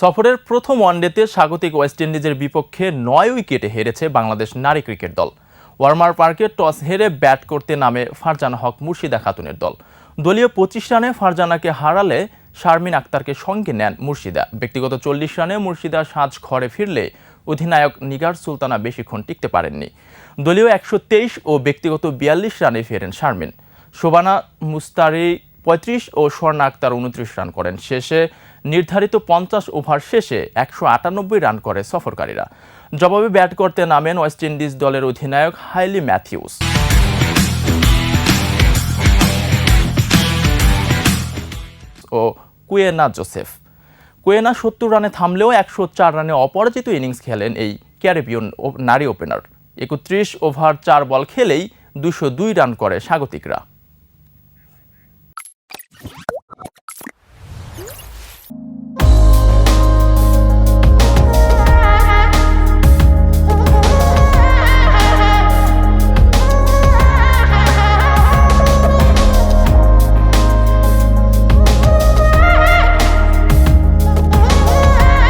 সফরের প্রথম ওয়ানডেতে স্বাগতিক ওয়েস্ট ইন্ডিজের বিপক্ষে নয় উইকেটে হেরেছে বাংলাদেশ নারী ক্রিকেট দল। ওয়ার্মার পার্কে টস হেরে ব্যাট করতে নামে ফারজানা হক মুর্শিদা খাতুনের দল। দলীয় পঁচিশ রানে ফারজানাকে হারালে শারমিন আক্তারকে সঙ্গে নেন মুর্শিদা। ব্যক্তিগত চল্লিশ রানে মুর্শিদা সাজ ঘরে ফিরলে অধিনায়ক নিগার সুলতানা বেশিক্ষণ টিকতে পারেননি। দলীয় একশো তেইশ ও ব্যক্তিগত বিয়াল্লিশ রানে ফেরেন শারমিন। শোবানা মুস্তারি পঁয়ত্রিশ ও স্বর্ণা আক্তার উনত্রিশ রান করেন। শেষে নির্ধারিত পঞ্চাশ ওভার শেষে একশো আটানব্বই রান করে সফরকারীরা। জবাবে ব্যাট করতে নামেন ওয়েস্ট ইন্ডিজ দলের অধিনায়ক হাইলি ম্যাথিউস। ও কুয়েনা জোসেফ। কুয়েনা সত্তর রানে থামলেও একশো চার রানে অপরাজিত ইনিংস খেলেন এই ক্যারিবিয়ন নারী ওপেনার। একত্রিশ ওভার চার বল খেলেই দুশো দুই রান করে স্বাগতিকরা।